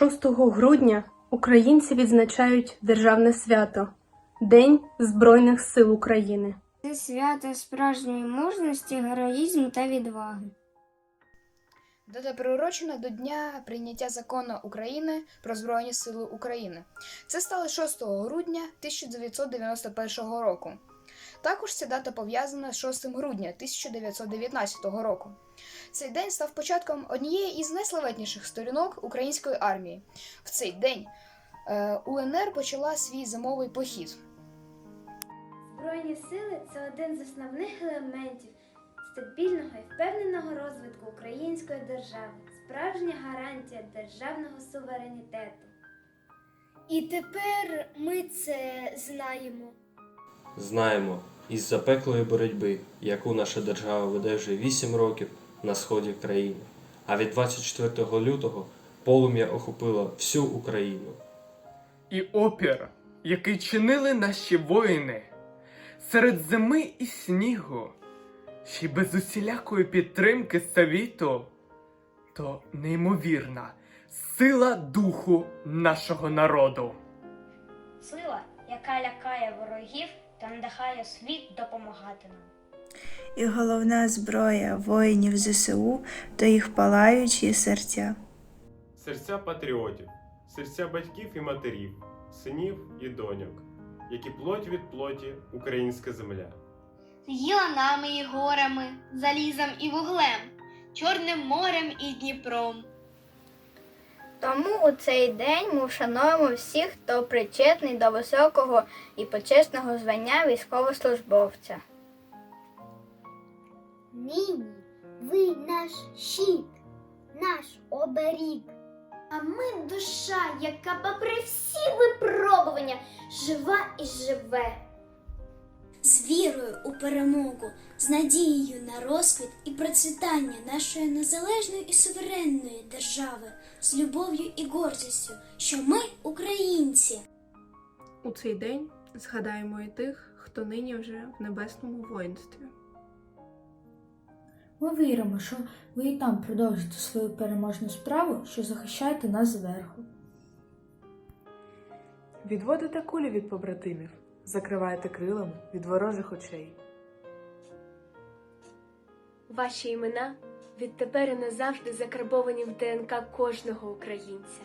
6 грудня українці відзначають державне свято День Збройних сил України. Це свято справжньої мужності, героїзму та відваги. Дата приурочена до дня прийняття закону України про Збройні Сили України. Це стало 6 грудня 1991 року. Також ця дата пов'язана з 6 грудня 1919 року. Цей день став початком однієї із найславетніших сторінок української армії. В цей день е, УНР почала свій зимовий похід. Збройні сили це один з основних елементів стабільного і впевненого розвитку української держави, справжня гарантія державного суверенітету. І тепер ми це знаємо. Знаємо із запеклої боротьби, яку наша держава веде вже 8 років на сході країни. А від 24 лютого полум'я охопило всю Україну. і опір, який чинили наші воїни серед зими і снігу, ще й без усілякої підтримки світу, то неймовірна сила духу нашого народу. Сила, яка лякає ворогів та надихає світ допомагати нам. І головна зброя воїнів ЗСУ то їх палаючі серця. Серця патріотів, серця батьків і матерів, синів і доньок, які плоть від плоті українська земля. Гіланами і горами, залізом і вуглем, Чорним морем і Дніпром. Тому у цей день ми вшануємо всіх, хто причетний до високого і почесного звання військовослужбовця. Нині ви наш щит, наш оберіг. А ми душа, яка попри всі випробування жива і живе. з вірою у перемогу, з надією на розквіт і процвітання нашої незалежної і суверенної держави, з любов'ю і гордістю, що ми українці. У цей день згадаємо і тих, хто нині вже в небесному воїнстві. Ми віримо, що ви і там продовжите свою переможну справу, що захищаєте нас зверху. Відводите кулі від побратимів, закриваєте крилами від ворожих очей. Ваші імена відтепер і назавжди закарбовані в ДНК кожного українця.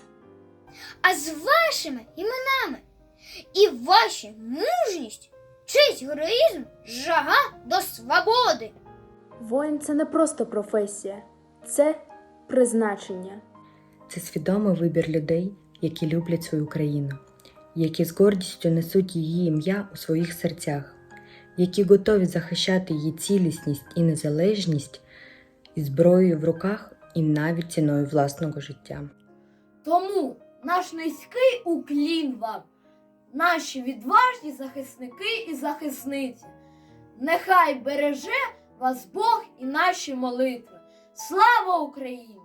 А з вашими іменами і ваша мужність, честь, героїзм, жага до свободи. Воїн це не просто професія, це призначення. Це свідомий вибір людей, які люблять свою країну, які з гордістю несуть її ім'я у своїх серцях, які готові захищати її цілісність і незалежність із зброєю в руках і навіть ціною власного життя. Тому наш низький уклін вам, наші відважні захисники і захисниці. Нехай береже вас Бог і наші молитви. Слава Україні!